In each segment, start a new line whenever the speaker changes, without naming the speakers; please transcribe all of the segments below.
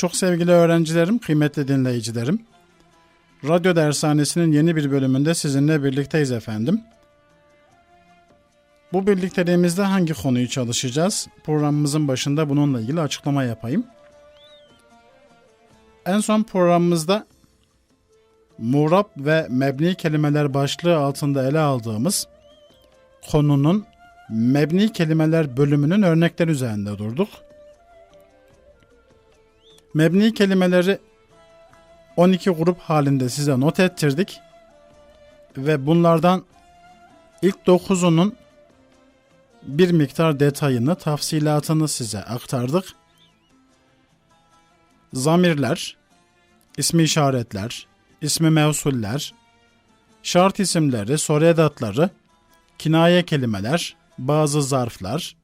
Çok sevgili öğrencilerim, kıymetli dinleyicilerim. Radyo Dershanesi'nin yeni bir bölümünde sizinle birlikteyiz efendim. Bu birlikteliğimizde hangi konuyu çalışacağız? Programımızın başında bununla ilgili açıklama yapayım. En son programımızda murab ve mebni kelimeler başlığı altında ele aldığımız konunun mebni kelimeler bölümünün örnekler üzerinde durduk. Mebni kelimeleri 12 grup halinde size not ettirdik. Ve bunlardan ilk 9'unun bir miktar detayını, tafsilatını size aktardık. Zamirler, ismi işaretler, ismi mevsuller, şart isimleri, soru edatları, kinaye kelimeler, bazı zarflar,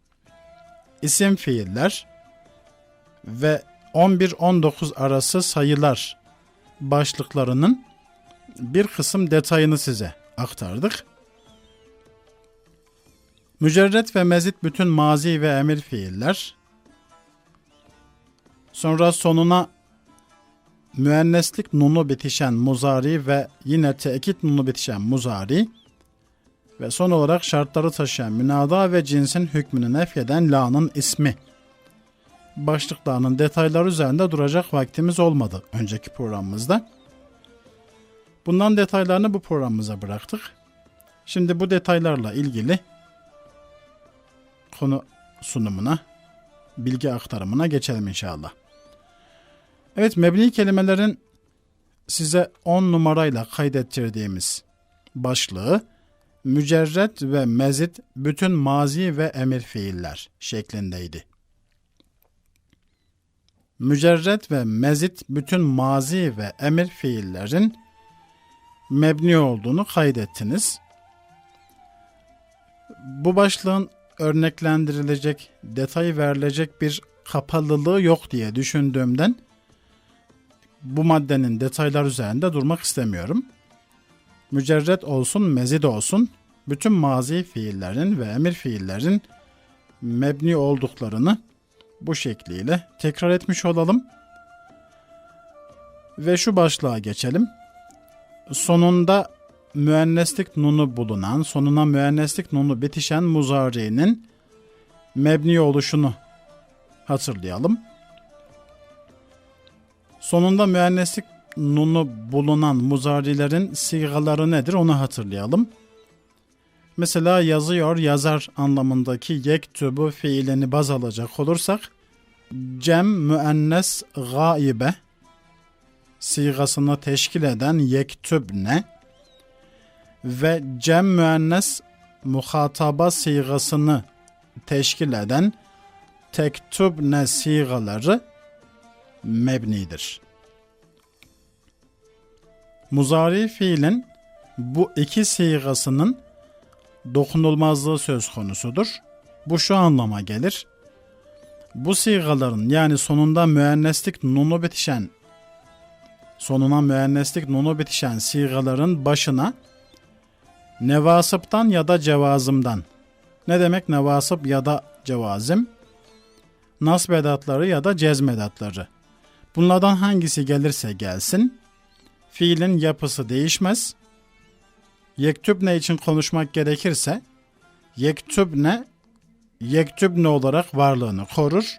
isim fiiller ve 11-19 arası sayılar başlıklarının bir kısım detayını size aktardık. Mücerret ve mezit bütün mazi ve emir fiiller. Sonra sonuna müenneslik nunu bitişen muzari ve yine tekit nunu bitişen muzari ve son olarak şartları taşıyan münada ve cinsin hükmünü nefyeden la'nın ismi başlıklarının detayları üzerinde duracak vaktimiz olmadı önceki programımızda. Bundan detaylarını bu programımıza bıraktık. Şimdi bu detaylarla ilgili konu sunumuna, bilgi aktarımına geçelim inşallah. Evet, mebni kelimelerin size 10 numarayla kaydettirdiğimiz başlığı mücerret ve mezit bütün mazi ve emir fiiller şeklindeydi mücerret ve mezit bütün mazi ve emir fiillerin mebni olduğunu kaydettiniz. Bu başlığın örneklendirilecek, detay verilecek bir kapalılığı yok diye düşündüğümden bu maddenin detaylar üzerinde durmak istemiyorum. Mücerret olsun, mezid olsun, bütün mazi fiillerin ve emir fiillerin mebni olduklarını bu şekliyle tekrar etmiş olalım. Ve şu başlığa geçelim. Sonunda müenneslik nunu bulunan, sonuna müenneslik nunu bitişen muzari'nin mebni oluşunu hatırlayalım. Sonunda müenneslik nunu bulunan muzarilerin sigaları nedir onu hatırlayalım. Mesela yazıyor, yazar anlamındaki yektubu fiilini baz alacak olursak cem müennes gaibe sigasını teşkil eden yektübne ve cem müennes muhataba sigasını teşkil eden tektübne sigaları mebnidir. Muzari fiilin bu iki sigasının dokunulmazlığı söz konusudur. Bu şu anlama gelir. Bu sigaların yani sonunda müenneslik nunu bitişen sonuna müenneslik nunu bitişen sigaların başına nevasıptan ya da cevazımdan ne demek nevasıp ya da cevazim? Nasbedatları ya da cezmedatları. Bunlardan hangisi gelirse gelsin, fiilin yapısı değişmez, yektübne için konuşmak gerekirse yektübne yektübne olarak varlığını korur.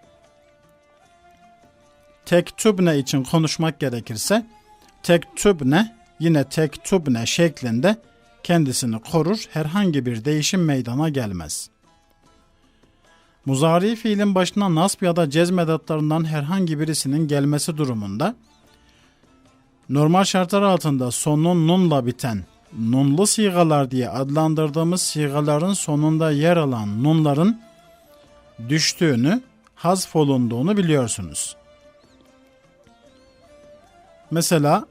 Tektübne için konuşmak gerekirse tektübne yine tektübne şeklinde kendisini korur. Herhangi bir değişim meydana gelmez. Muzari fiilin başına nasb ya da cezmedatlarından herhangi birisinin gelmesi durumunda normal şartlar altında sonun nunla biten nunlu sigalar diye adlandırdığımız sigaların sonunda yer alan nunların düştüğünü, hazfolunduğunu biliyorsunuz. Mesela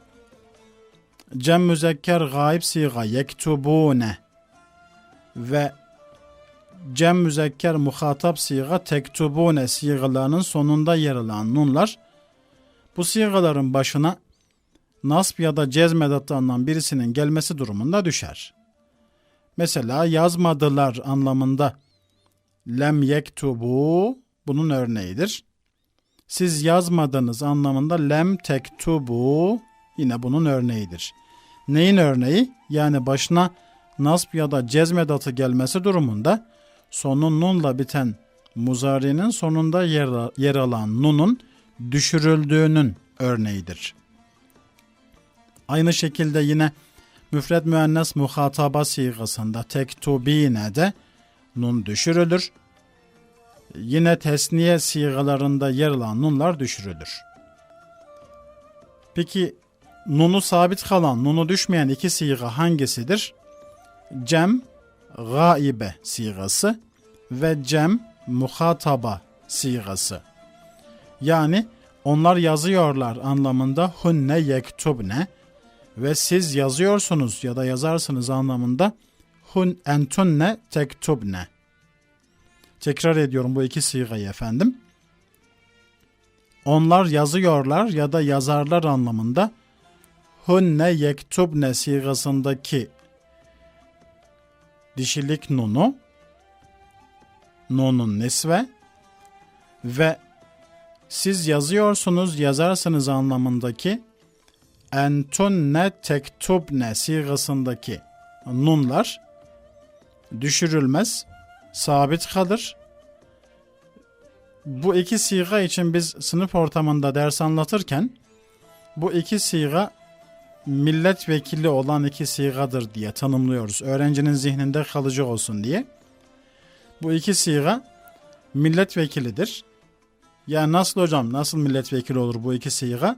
cem müzekker gayb siga yektubune ve cem müzekker muhatap siga tektubune sigalarının sonunda yer alan nunlar bu sigaların başına nasb ya da cezm edatlarından birisinin gelmesi durumunda düşer. Mesela yazmadılar anlamında lem yektubu bunun örneğidir. Siz yazmadınız anlamında lem tektubu yine bunun örneğidir. Neyin örneği? Yani başına nasb ya da cezmedatı gelmesi durumunda sonun nunla biten muzari'nin sonunda yer, yer alan nunun düşürüldüğünün örneğidir. Aynı şekilde yine müfred müennes muhataba sigasında tektubine de nun düşürülür. Yine tesniye sigalarında yer alan nunlar düşürülür. Peki nunu sabit kalan, nunu düşmeyen iki siga hangisidir? Cem gaibe sigası ve cem muhataba sigası. Yani onlar yazıyorlar anlamında hunne yektubne ve siz yazıyorsunuz ya da yazarsınız anlamında hun entunne tektubne. Tekrar ediyorum bu iki sigayı efendim. Onlar yazıyorlar ya da yazarlar anlamında hunne yektubne sigasındaki dişilik nunu nunun nisve ve siz yazıyorsunuz yazarsınız anlamındaki entunne tektubne sigasındaki nunlar düşürülmez, sabit kalır. Bu iki siga için biz sınıf ortamında ders anlatırken bu iki siga milletvekili olan iki sigadır diye tanımlıyoruz. Öğrencinin zihninde kalıcı olsun diye. Bu iki siga milletvekilidir. Ya nasıl hocam? Nasıl milletvekili olur bu iki siga?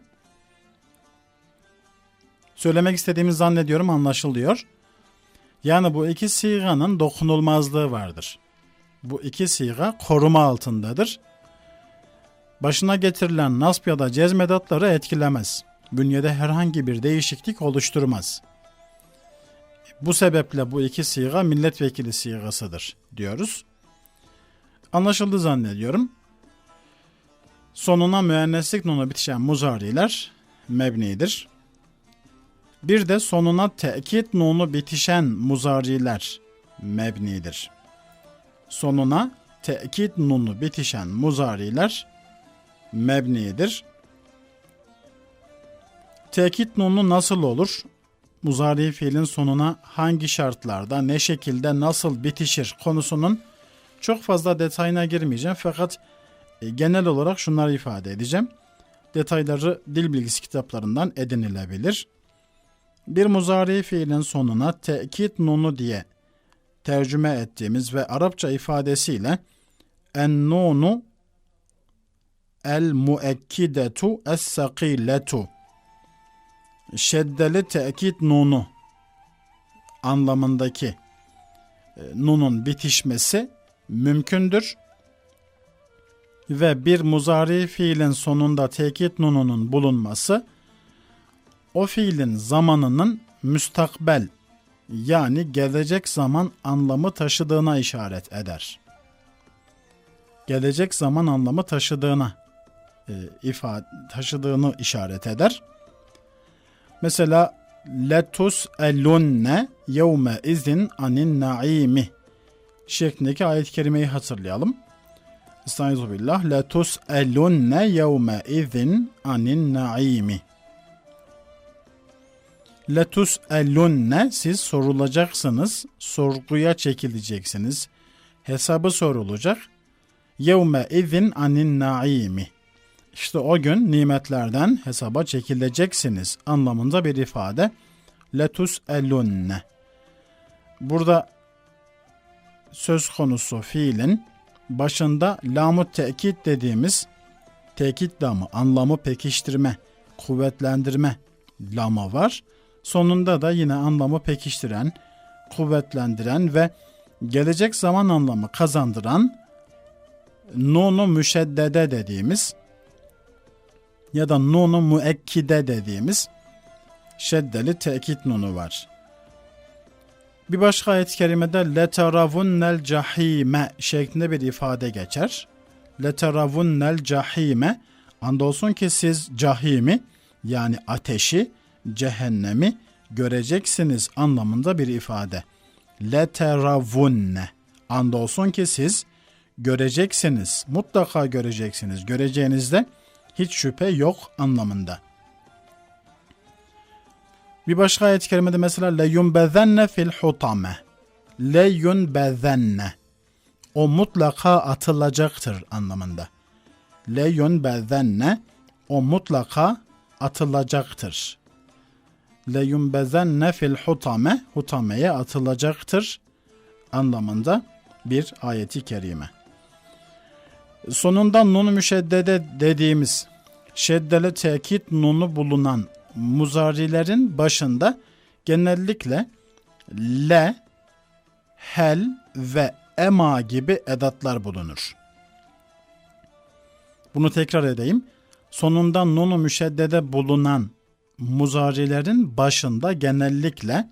Söylemek istediğimiz zannediyorum anlaşılıyor. Yani bu iki siganın dokunulmazlığı vardır. Bu iki siga koruma altındadır. Başına getirilen nasp ya da cezmedatları etkilemez. Bünyede herhangi bir değişiklik oluşturmaz. Bu sebeple bu iki siga milletvekili sigasıdır diyoruz. Anlaşıldı zannediyorum. Sonuna müenneslik nunu bitişen muzariler mebnidir. Bir de sonuna tekit nunu bitişen muzariler mebnidir. Sonuna tekit nunu bitişen muzariler mebnidir. Tekit nunu nasıl olur? Muzari fiilin sonuna hangi şartlarda, ne şekilde, nasıl bitişir konusunun çok fazla detayına girmeyeceğim fakat e, genel olarak şunları ifade edeceğim. Detayları dil bilgisi kitaplarından edinilebilir. Bir muzari fiilin sonuna tekit nunu diye tercüme ettiğimiz ve Arapça ifadesiyle en nunu el muekkidetu es sakiletu şeddeli tekit nunu anlamındaki e, nunun bitişmesi mümkündür. Ve bir muzari fiilin sonunda tekit nununun bulunması o fiilin zamanının müstakbel yani gelecek zaman anlamı taşıdığına işaret eder. Gelecek zaman anlamı taşıdığına e, ifade taşıdığını işaret eder. Mesela letus elunne yevme izin anin naimi şeklindeki ayet-i kerimeyi hatırlayalım. Estaizu billah. Letus elunne yevme izin anin naimi letus elunne siz sorulacaksınız, sorguya çekileceksiniz. Hesabı sorulacak. Yevme izin anin naimi. İşte o gün nimetlerden hesaba çekileceksiniz anlamında bir ifade. Letus elunne. Burada söz konusu fiilin başında lamut tekit dediğimiz tekit lamı, anlamı pekiştirme, kuvvetlendirme lama var. Sonunda da yine anlamı pekiştiren, kuvvetlendiren ve gelecek zaman anlamı kazandıran nunu müşeddede dediğimiz ya da nunu müekkide dediğimiz şeddeli tekit nunu var. Bir başka ayet-i kerimede leteravunnel cahime şeklinde bir ifade geçer. Leteravunnel cahime andolsun ki siz cahimi yani ateşi, cehennemi göreceksiniz anlamında bir ifade. Leteravunne andolsun ki siz göreceksiniz, mutlaka göreceksiniz. Göreceğinizde hiç şüphe yok anlamında. Bir başka ayet-i kerimede mesela le yunbezenne fil hutame. Le. O mutlaka atılacaktır anlamında. Le yunbezenne. O mutlaka atılacaktır. Le yunbezenne fil hutame. Hutameye atılacaktır anlamında bir ayeti kerime. Sonunda nun müşeddede dediğimiz şeddeli tekit nunu bulunan muzarilerin başında genellikle le, hel ve ema gibi edatlar bulunur. Bunu tekrar edeyim. Sonunda nunu müşeddede bulunan muzarilerin başında genellikle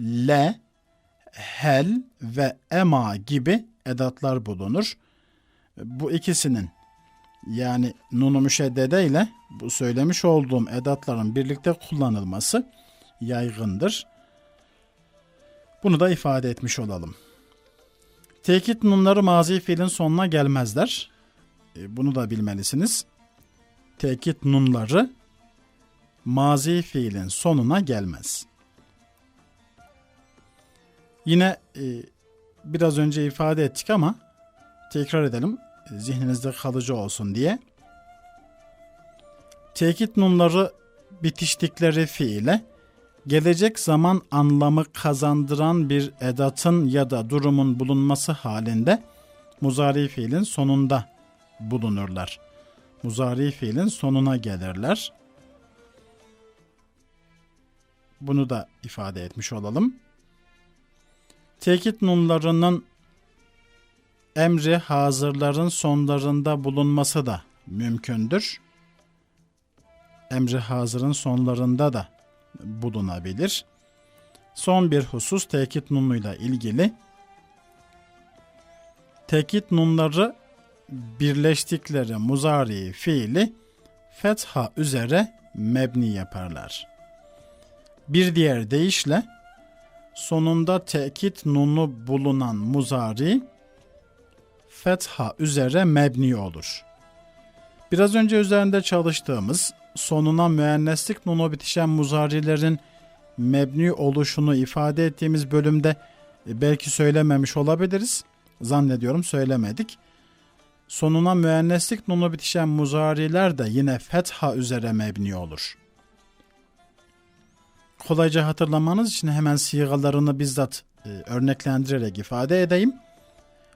le, hel ve ema gibi edatlar bulunur. Bu ikisinin yani nunu müşeddede ile bu söylemiş olduğum edatların birlikte kullanılması yaygındır. Bunu da ifade etmiş olalım. Tekit nunları mazi fiilin sonuna gelmezler. E, bunu da bilmelisiniz. Tekit nunları mazi fiilin sonuna gelmez. Yine e, biraz önce ifade ettik ama tekrar edelim zihninizde kalıcı olsun diye. Tekit nunları bitiştikleri fiile gelecek zaman anlamı kazandıran bir edatın ya da durumun bulunması halinde muzari fiilin sonunda bulunurlar. Muzari fiilin sonuna gelirler. Bunu da ifade etmiş olalım. Tekit nunlarının emri hazırların sonlarında bulunması da mümkündür. Emri hazırın sonlarında da bulunabilir. Son bir husus tekit nunuyla ilgili. Tekit nunları birleştikleri muzari fiili fetha üzere mebni yaparlar. Bir diğer deyişle sonunda tekit nunu bulunan muzari fetha üzere mebni olur. Biraz önce üzerinde çalıştığımız sonuna müenneslik nunu bitişen muzarilerin mebni oluşunu ifade ettiğimiz bölümde e, belki söylememiş olabiliriz. Zannediyorum söylemedik. Sonuna müenneslik nunu bitişen muzariler de yine fetha üzere mebni olur. Kolayca hatırlamanız için hemen sigalarını bizzat e, örneklendirerek ifade edeyim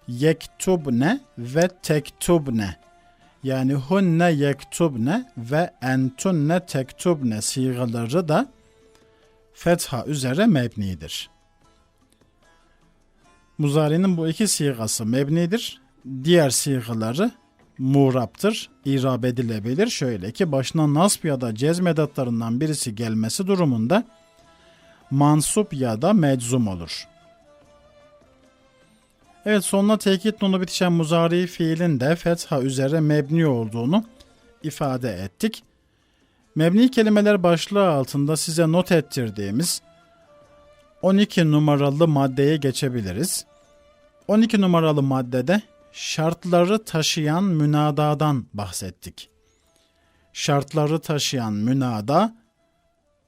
yektubne ve tektubne yani hunne yektubne ve entunne tektubne sigaları da fetha üzere mebnidir. Muzari'nin bu iki sigası mebnidir. Diğer sigaları muğraptır, irab edilebilir. Şöyle ki başına nasb ya da cezmedatlarından birisi gelmesi durumunda mansup ya da meczum olur.'' Evet sonuna tekit nunu bitişen muzari fiilin de fetha üzere mebni olduğunu ifade ettik. Mebni kelimeler başlığı altında size not ettirdiğimiz 12 numaralı maddeye geçebiliriz. 12 numaralı maddede şartları taşıyan münadadan bahsettik. Şartları taşıyan münada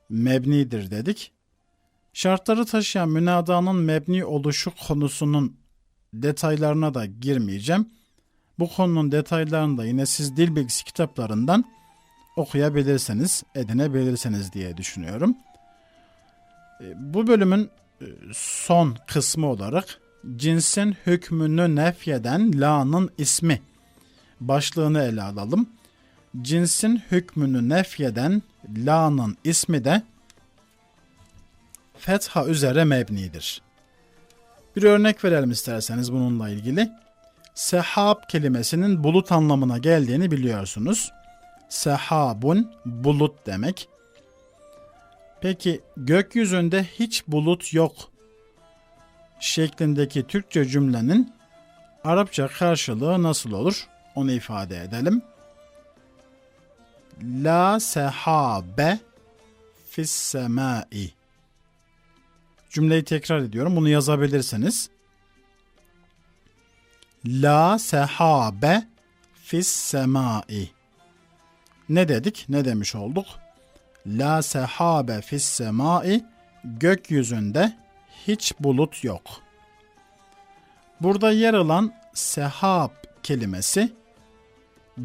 mebnidir dedik. Şartları taşıyan münadanın mebni oluşu konusunun detaylarına da girmeyeceğim. Bu konunun detaylarını da yine siz dil bilgisi kitaplarından okuyabilirsiniz, edinebilirsiniz diye düşünüyorum. E, bu bölümün e, son kısmı olarak cinsin hükmünü nefyeden la'nın ismi başlığını ele alalım. Cinsin hükmünü nefyeden la'nın ismi de fetha üzere mebnidir. Bir örnek verelim isterseniz bununla ilgili. Sehab kelimesinin bulut anlamına geldiğini biliyorsunuz. Sehabun bulut demek. Peki gökyüzünde hiç bulut yok şeklindeki Türkçe cümlenin Arapça karşılığı nasıl olur? Onu ifade edelim. La sehabe fis semai. Cümleyi tekrar ediyorum. Bunu yazabilirsiniz. La sehabe fis semai. Ne dedik? Ne demiş olduk? La sehabe fis semai gökyüzünde hiç bulut yok. Burada yer alan sehab kelimesi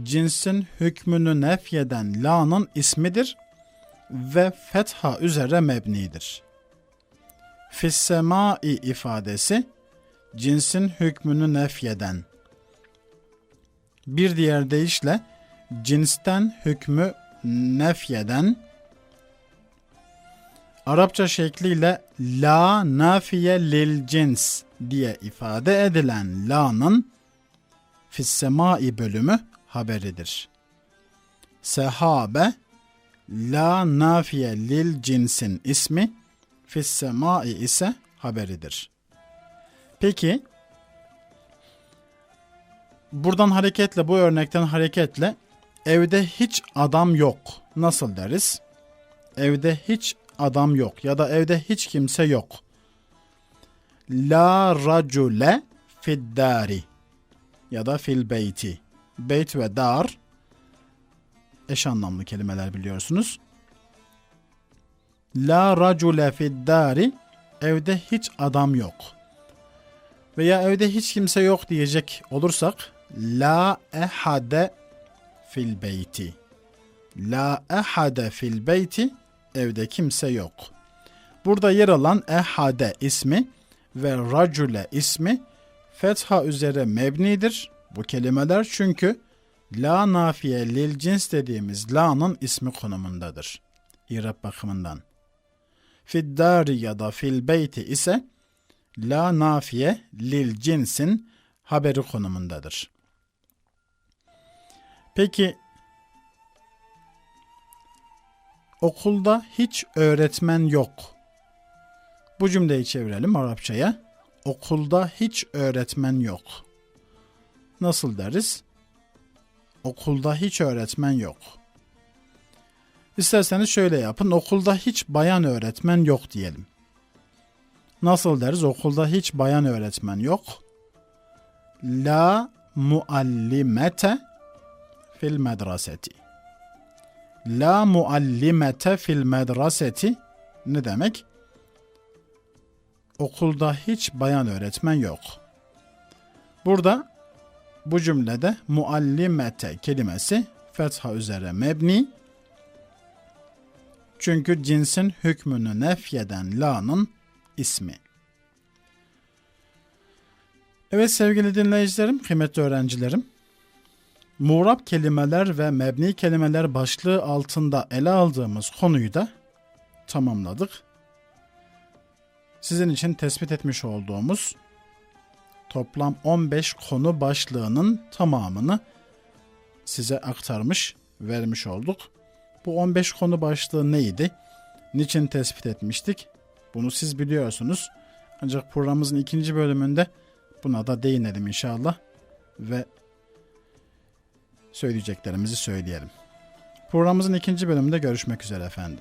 cinsin hükmünü nefyeden la'nın ismidir ve fetha üzere mebnidir. Fissemai ifadesi cinsin hükmünü nefyeden. Bir diğer deyişle cinsten hükmü nefyeden Arapça şekliyle la nafiye lil cins diye ifade edilen la'nın fissemai bölümü haberidir. Sehabe la nafiye lil cinsin ismi fissemai ise haberidir. Peki buradan hareketle bu örnekten hareketle evde hiç adam yok. Nasıl deriz? Evde hiç adam yok ya da evde hiç kimse yok. La racule fiddari ya da fil beyti. Beyt ve dar eş anlamlı kelimeler biliyorsunuz. La racule fiddari evde hiç adam yok. Veya evde hiç kimse yok diyecek olursak la ehade fil beyti. La ehade fil beyti evde kimse yok. Burada yer alan ehade ismi ve racule ismi fetha üzere mebnidir bu kelimeler çünkü la nafiye lil cins dediğimiz la'nın ismi konumundadır. İrab bakımından. Fiddari ya da fil beyti ise la nafiye lil cinsin haberi konumundadır. Peki Okulda hiç öğretmen yok. Bu cümleyi çevirelim Arapçaya. Okulda hiç öğretmen yok. Nasıl deriz? Okulda hiç öğretmen yok. İsterseniz şöyle yapın. Okulda hiç bayan öğretmen yok diyelim. Nasıl deriz? Okulda hiç bayan öğretmen yok. La muallimete fil medreseti. La muallimete fil medreseti ne demek? Okulda hiç bayan öğretmen yok. Burada bu cümlede muallimete kelimesi fetha üzere mebni. Çünkü cinsin hükmünü nefyeden la'nın ismi. Evet sevgili dinleyicilerim, kıymetli öğrencilerim. Muğrab kelimeler ve mebni kelimeler başlığı altında ele aldığımız konuyu da tamamladık. Sizin için tespit etmiş olduğumuz toplam 15 konu başlığının tamamını size aktarmış, vermiş olduk. Bu 15 konu başlığı neydi? Niçin tespit etmiştik? Bunu siz biliyorsunuz. Ancak programımızın ikinci bölümünde buna da değinelim inşallah. Ve söyleyeceklerimizi söyleyelim. Programımızın ikinci bölümünde görüşmek üzere efendim.